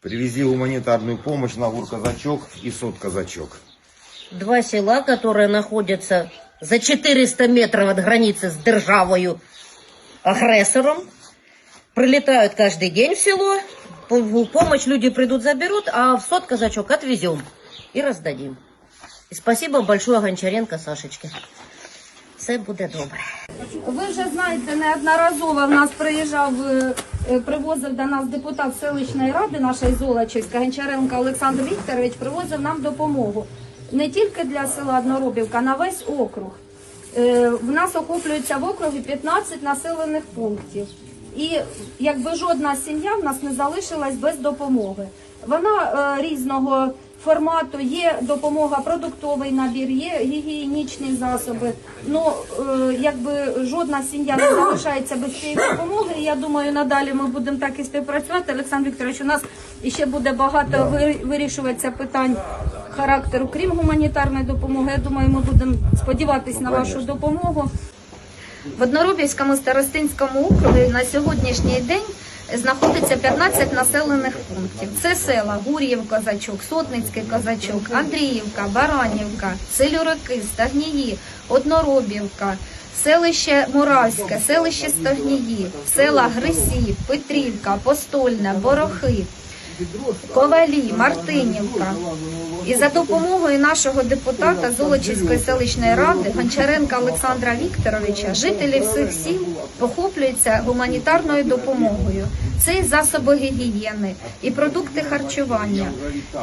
Привези гуманитарную помощь на Гур-Казачок и Сот-Казачок. Два села, которые находятся за 400 метров от границы с державою агрессором, прилетают каждый день в село, по- помощь люди придут, заберут, а в сот казачок отвезем и раздадим. И спасибо большое Гончаренко Сашечке. Все буде добре. Ви вже знаєте, неодноразово в нас приїжджав, е, привозив до нас депутат селищної ради нашої Золочівська, Гончаренко Олександр Вікторович, привозив нам допомогу. Не тільки для села Одноробівка, на весь округ. Е, В нас охоплюється в округі 15 населених пунктів. І якби жодна сім'я в нас не залишилась без допомоги. Вона е, різного формату, є допомога, продуктовий набір, є гігієнічні засоби. Ну е, якби жодна сім'я не залишається без цієї допомоги. І я думаю, надалі ми будемо так і співпрацювати. Олександр Вікторович, у нас ще буде багато ви- вирішуватися питань характеру, крім гуманітарної допомоги. Я думаю, ми будемо сподіватися на вашу допомогу. В Одноробівському старостинському округі на сьогоднішній день знаходиться 15 населених пунктів. Це села Гур'їв Козачок, Сотницький Козачок, Андріївка, Баранівка, Селюрики, Стагнії, Одноробівка, селище Муравське, селище Стагнії, села Грисі, Петрівка, Постольне, Борохи. Ковалі, Мартинівка. І за допомогою нашого депутата Золочівської селищної ради Гончаренка Олександра Вікторовича жителі всіх сіл охоплюються гуманітарною допомогою. Це і засоби гігієни, і продукти харчування,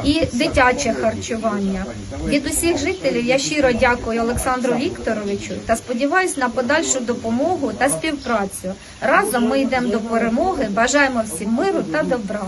і дитяче харчування. Від усіх жителів я щиро дякую Олександру Вікторовичу та сподіваюся на подальшу допомогу та співпрацю. Разом ми йдемо до перемоги. Бажаємо всім миру та добра.